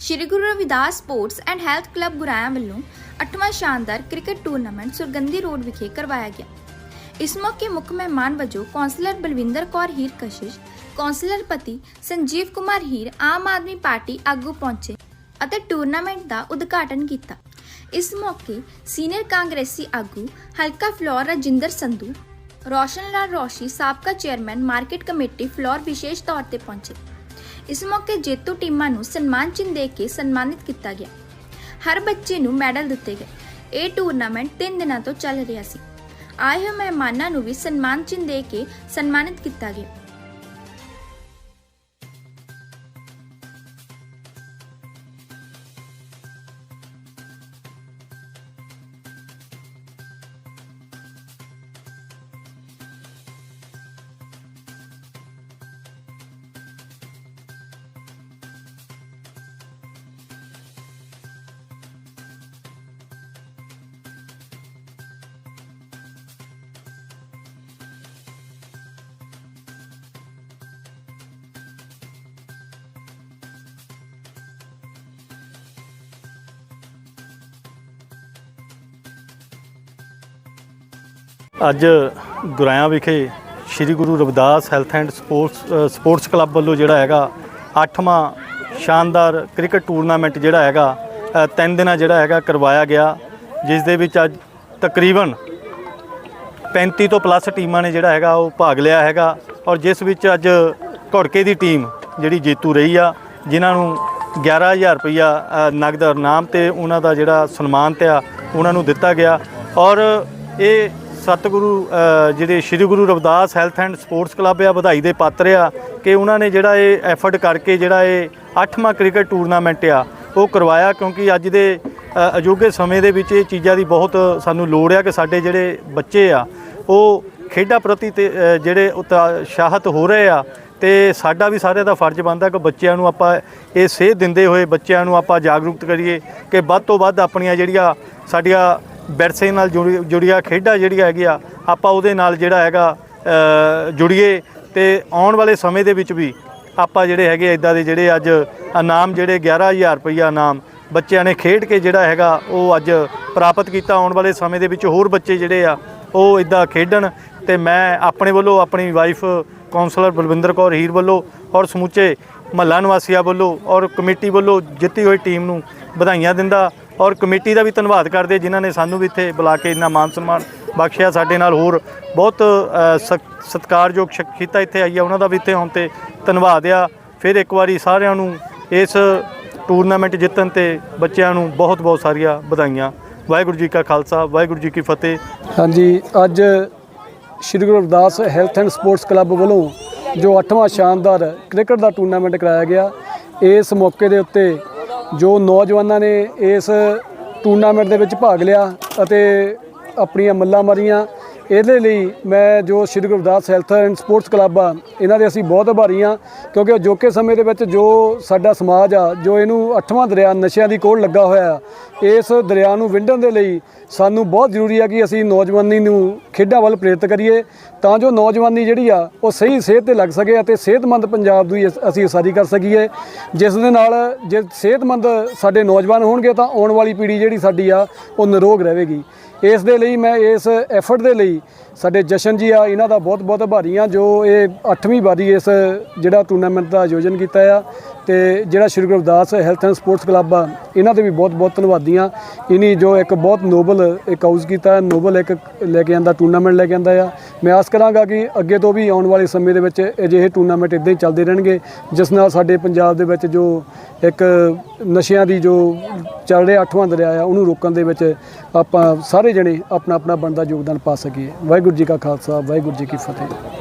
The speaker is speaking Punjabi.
Shri Guru Ravidas sports and health club Guraya ਵੱਲੋਂ 8ਵਾਂ ਸ਼ਾਨਦਾਰ ਕ੍ਰਿਕਟ ਟੂਰਨਾਮੈਂਟ ਸੁਰਗੰਧੀ ਰੋਡ ਵਿਖੇ ਕਰਵਾਇਆ ਗਿਆ। ਇਸ ਮੌਕੇ ਮੁੱਖ ਮਹਿਮਾਨ ਵਜੋਂ ਕੌਂਸਲਰ ਬਲਵਿੰਦਰ ਕੌਰ ਹੀਰ ਕਸ਼ਿਸ਼, ਕੌਂਸਲਰ ਪਤੀ ਸੰਜੀਵ ਕੁਮਾਰ ਹੀਰ ਆਮ ਆਦਮੀ ਪਾਰਟੀ ਆਗੂ ਪਹੁੰਚੇ ਅਤੇ ਟੂਰਨਾਮੈਂਟ ਦਾ ਉਦਘਾਟਨ ਕੀਤਾ। ਇਸ ਮੌਕੇ ਸੀਨੀਅਰ ਕਾਂਗਰਸੀ ਆਗੂ ਹਲਕਾ ਫਲੋਰ ਰਜਿੰਦਰ ਸੰਧੂ, ਰੋਸ਼ਨ ਲਾਲ ਰੋਸ਼ੀ ਸਾਬਕਾ ਚੇਅਰਮੈਨ ਮਾਰਕੀਟ ਕਮੇਟੀ ਫਲੋਰ ਵਿਸ਼ੇਸ਼ ਤੌਰ ਤੇ ਪਹੁੰਚੇ। ਇਸ ਮੌਕੇ ਜੇਤੂ ਟੀਮਾਂ ਨੂੰ ਸਨਮਾਨ ਚਿੰਨ੍ਹ ਦੇ ਕੇ ਸਨਮਾਨਿਤ ਕੀਤਾ ਗਿਆ। ਹਰ ਬੱਚੇ ਨੂੰ ਮੈਡਲ ਦਿੱਤੇ ਗਏ। ਇਹ ਟੂਰਨਾਮੈਂਟ 3 ਦਿਨਾਂ ਤੋਂ ਚੱਲ ਰਿਹਾ ਸੀ। ਆਏ ਹੋਏ ਮਹਿਮਾਨਾਂ ਨੂੰ ਵੀ ਸਨਮਾਨ ਚਿੰਨ੍ਹ ਦੇ ਕੇ ਸਨਮਾਨਿਤ ਕੀਤਾ ਗਿਆ। ਅੱਜ ਗੁਰਾਇਆ ਵਿਖੇ Sri Guru Ravidas health and sports sports club ਵੱਲੋਂ ਜਿਹੜਾ ਹੈਗਾ 8ਵਾਂ ਸ਼ਾਨਦਾਰ ਕ੍ਰਿਕਟ ਟੂਰਨਾਮੈਂਟ ਜਿਹੜਾ ਹੈਗਾ ਤਿੰਨ ਦਿਨਾਂ ਜਿਹੜਾ ਹੈਗਾ ਕਰਵਾਇਆ ਗਿਆ ਜਿਸ ਦੇ ਵਿੱਚ ਅੱਜ ਤਕਰੀਬਨ 35 ਤੋਂ ਪਲੱਸ ਟੀਮਾਂ ਨੇ ਜਿਹੜਾ ਹੈਗਾ ਉਹ ਭਾਗ ਲਿਆ ਹੈਗਾ ਔਰ ਜਿਸ ਵਿੱਚ ਅੱਜ ਘੋੜਕੇ ਦੀ ਟੀਮ ਜਿਹੜੀ ਜੇਤੂ ਰਹੀ ਆ ਜਿਨ੍ਹਾਂ ਨੂੰ 11000 ਰੁਪਇਆ ਅ, ਨਗਦ ਇਨਾਮ ਤੇ ਉਹਨਾਂ ਦਾ ਜਿਹੜਾ ਸਨਮਾਨ ਤੇ ਆ ਉਹਨਾਂ ਨੂੰ ਦਿੱਤਾ ਗਿਆ ਔਰ ਇਹ ਸਤਿਗੁਰੂ ਜਿਹੜੇ Sri Guru Ravidas health and sports club ਆ, ਵਧਾਈ ਦੇ ਪਾਤਰ ਆ, ਕਿ ਉਹਨਾਂ ਨੇ ਜਿਹੜਾ ਇਹ ਐਫਰਟ ਕਰਕੇ ਜਿਹੜਾ ਇਹ 8ਵਾਂ ਕ੍ਰਿਕਟ ਟੂਰਨਾਮੈਂਟ ਆ, ਉਹ ਕਰਵਾਇਆ, ਕਿਉਂਕਿ ਅੱਜ ਦੇ ਅਜੋਗੇ ਸਮੇਂ ਦੇ ਵਿੱਚ ਇਹ ਚੀਜ਼ਾਂ ਦੀ ਬਹੁਤ ਸਾਨੂੰ ਲੋੜ ਆ ਕਿ ਸਾਡੇ ਜਿਹੜੇ ਬੱਚੇ ਆ, ਉਹ ਖੇਡਾਂ ਪ੍ਰਤੀ ਤੇ ਜਿਹੜੇ ਉਤਸ਼ਾਹਤ ਹੋ ਰਹੇ ਆ, ਤੇ ਸਾਡਾ ਵੀ ਸਾਰਿਆਂ ਦਾ ਫਰਜ਼ ਬਣਦਾ ਕਿ ਬੱਚਿਆਂ ਨੂੰ ਆਪਾਂ ਇਹ ਸੇਧ ਦਿੰਦੇ ਹੋਏ, ਬੱਚਿਆਂ ਨੂੰ ਆਪਾਂ ਜਾਗਰੂਕਤ ਕਰੀਏ, ਕਿ ਵੱਧ ਤੋਂ ਵੱਧ ਆਪਣੀਆਂ ਜਿਹੜੀਆਂ ਸਾਡੀਆਂ ਵਿਰਸੇ ਨਾਲ ਜੁੜੀ ਜੁੜੀਆਂ ਖੇਡਾਂ ਜਿਹੜੀਆਂ ਹੈਗੀਆਂ, ਆਪਾਂ ਉਹਦੇ ਨਾਲ ਜਿਹੜਾ ਹੈਗਾ ਜੁੜੀਏ ਤੇ ਆਉਣ ਵਾਲੇ ਸਮੇਂ ਦੇ ਵਿੱਚ ਵੀ ਆਪਾਂ ਜਿਹੜੇ ਹੈਗੇ ਇਦਾਂ ਦੇ ਜਿਹੜੇ ਅੱਜ ਇਨਾਮ ਜਿਹੜੇ 11000 ਰੁਪਈਆ ਇਨਾਮ ਬੱਚਿਆਂ ਨੇ ਖੇਡ ਕੇ ਜਿਹੜਾ ਹੈਗਾ, ਉਹ ਅੱਜ ਪ੍ਰਾਪਤ ਕੀਤਾ। ਆਉਣ ਵਾਲੇ ਸਮੇਂ ਦੇ ਵਿੱਚ ਹੋਰ ਬੱਚੇ ਜਿਹੜੇ ਆ, ਉਹ ਇਦਾਂ ਖੇਡਣ ਤੇ ਮੈਂ ਆਪਣੇ ਵੱਲੋਂ, ਆਪਣੀ ਵਾਈਫ ਕਾਉਂਸਲਰ ਬਲਵਿੰਦਰ ਕੌਰ ਹੀਰ ਵੱਲੋਂ ਔਰ ਸਮੁੱਚੇ ਮਹੱਲਾ ਨਿਵਾਸੀਆਂ ਵੱਲੋਂ ਔਰ ਕਮੇਟੀ ਵੱਲੋਂ ਜਿੱਤੀ ਹੋਈ ਟੀਮ ਨੂੰ ਵਧਾਈਆਂ ਦਿੰਦਾ। ਔਰ ਕਮੇਟੀ ਦਾ ਵੀ ਧੰਨਵਾਦ ਕਰਦੇ ਜਿਨ੍ਹਾਂ ਨੇ ਸਾਨੂੰ ਵੀ ਇੱਥੇ ਬੁਲਾ ਕੇ ਇੰਨਾ ਮਾਨ ਸਨਮਾਨ ਬਖਸ਼ਿਆ ਸਾਡੇ ਨਾਲ ਹੋਰ ਬਹੁਤ ਅ, ਸਤਿਕਾਰਯੋਗ ਸ਼ਖਸੀਅਤਾਂ ਇੱਥੇ ਆਈ ਆ ਉਹਨਾਂ ਦਾ ਵੀ ਇੱਥੇ ਆਉਣ ਤੇ ਧੰਨਵਾਦ ਆ। ਫਿਰ ਇੱਕ ਵਾਰੀ ਸਾਰਿਆਂ ਨੂੰ ਇਸ ਟੂਰਨਾਮੈਂਟ ਜਿੱਤਣ ਤੇ ਬੱਚਿਆਂ ਨੂੰ ਬਹੁਤ ਬਹੁਤ ਸਾਰੀਆਂ ਵਧਾਈਆਂ। ਵਾਹਿਗੁਰੂ ਜੀ ਕਾ ਖਾਲਸਾ ਵਾਹਿਗੁਰੂ ਜੀ ਕੀ ਫਤਿਹ। ਹਾਂਜੀ ਅੱਜ ਸ਼੍ਰੀ ਗੁਰੂ ਅਰਦਾਸ ਹੈਲਥ ਐਂਡ ਸਪੋਰਟਸ ਕਲੱਬ ਵੱਲੋਂ ਜੋ 8ਵਾਂ ਸ਼ਾਨਦਾਰ ਕ੍ਰਿਕਟ ਦਾ ਟੂਰਨਾਮੈਂਟ ਕਰਾਇਆ ਗਿਆ ਇਸ ਮੌਕੇ ਦੇ ਉੱਤੇ ਜੋ ਨੌਜਵਾਨਾਂ ਨੇ ਇਸ ਟੂਰਨਾਮੈਂਟ ਦੇ ਵਿੱਚ ਭਾਗ ਲਿਆ ਅਤੇ ਆਪਣੀਆਂ ਮੱਲਾਂ ਮਾਰੀਆਂ। ਇਹਦੇ ਲਈ ਮੈਂ ਜੋ Shri Gurdas health and sports club ਆ ਇਹਨਾਂ ਦੇ ਅਸੀਂ ਬਹੁਤ ਆਭਾਰੀ ਹਾਂ ਕਿਉਂਕਿ ਅਜੋਕੇ ਸਮੇਂ ਦੇ ਵਿੱਚ ਜੋ ਸਾਡਾ ਸਮਾਜ ਆ ਜੋ ਇਹਨੂੰ ਅੱਠਵਾਂ ਦਰਿਆ ਨਸ਼ਿਆਂ ਦੀ ਕੋਲ ਲੱਗਾ ਹੋਇਆ ਆ, ਇਸ ਦਰਿਆ ਨੂੰ ਵਿੰਡਣ ਦੇ ਲਈ ਸਾਨੂੰ ਬਹੁਤ ਜ਼ਰੂਰੀ ਆ ਕਿ ਅਸੀਂ ਨੌਜਵਾਨੀ ਨੂੰ ਖੇਡਾਂ ਵੱਲ ਪ੍ਰੇਰਿਤ ਕਰੀਏ ਤਾਂ ਜੋ ਨੌਜਵਾਨੀ ਜਿਹੜੀ ਆ ਉਹ ਸਹੀ ਸਿਹਤ ਤੇ ਲੱਗ ਸਕੇ ਅਤੇ ਸਿਹਤਮੰਦ ਪੰਜਾਬ ਦੀ ਅਸ- ਅਸੀਂ ਉਸਾਰੀ ਕਰ ਸਕੀਏ ਜਿਸ ਦੇ ਨਾਲ ਜੇ ਸਿਹਤਮੰਦ ਸਾਡੇ ਨੌਜਵਾਨ ਹੋਣਗੇ ਤਾਂ ਆਉਣ ਵਾਲੀ ਪੀੜ੍ਹੀ ਜਿਹੜੀ ਸਾਡੀ ਆ ਉਹ ਨਿਰੋਗ ਰਹੇਗੀ। ਇਸ ਦੇ ਲਈ ਮੈਂ ਇਸ ਐਫਰਟ ਦੇ ਲਈ ਸਾਡੇ ਜਸ਼ਨ ਜੀ ਆ, ਇਹਨਾਂ ਦਾ ਬਹੁਤ ਬਹੁਤ ਆਭਾਰੀ ਆ ਜੋ ਇਹ 8ਵੀਂ ਵਾਰੀ ਇਸ ਜਿਹੜਾ ਟੂਰਨਾਮੈਂਟ ਦਾ ਆਯੋਜਨ ਕੀਤਾ ਆ। ਤੇ ਜਿਹੜਾ Shri Gurdas health and sports club ਆ, ਇਹਨਾਂ ਦੇ ਵੀ ਬਹੁਤ ਬਹੁਤ ਧੰਨਵਾਦੀ ਆ ਇਨੀ ਜੋ ਇੱਕ ਬਹੁਤ ਨੋਬਲ ਇੱਕ ਹਾਊਸ ਕੀਤਾ ਨੋਬਲ ਇੱਕ ਲੈ ਕੇ ਆਂਦਾ ਟੂਰਨਾਮੈਂਟ ਲੈ ਕੇ ਆਂਦਾ ਆ। ਮੈਂ ਆਸ ਕਰਾਂਗਾ ਕਿ ਅੱਗੇ ਤੋਂ ਵੀ ਆਉਣ ਵਾਲੇ ਸਮੇਂ ਦੇ ਵਿੱਚ ਅਜਿਹੇ ਟੂਰਨਾਮੈਂਟ ਇਦਾਂ ਹੀ ਚੱਲਦੇ ਰਹਿਣਗੇ, ਜਿਸ ਨਾਲ ਸਾਡੇ ਪੰਜਾਬ ਦੇ ਵਿੱਚ ਜੋ ਇੱਕ ਨਸ਼ਿਆਂ ਦੀ ਜੋ ਚੱਲ ਰਿਹਾ, ਅੱਠਵਾਂ ਦਰਿਆ ਆ, ਉਹਨੂੰ ਰੋਕਣ ਦੇ ਵਿੱਚ ਆਪਾਂ ਸਾਰੇ ਜਣੇ ਆਪਣਾ ਆਪਣਾ ਬਣਦਾ ਯੋਗਦਾਨ ਪਾ ਸਕੀਏ। ਵਾਹਿਗੁਰੂ ਜੀ ਕਾ ਖਾਲਸਾ, ਵਾਹਿਗੁਰੂ ਜੀ ਕੀ ਫਤਿਹ।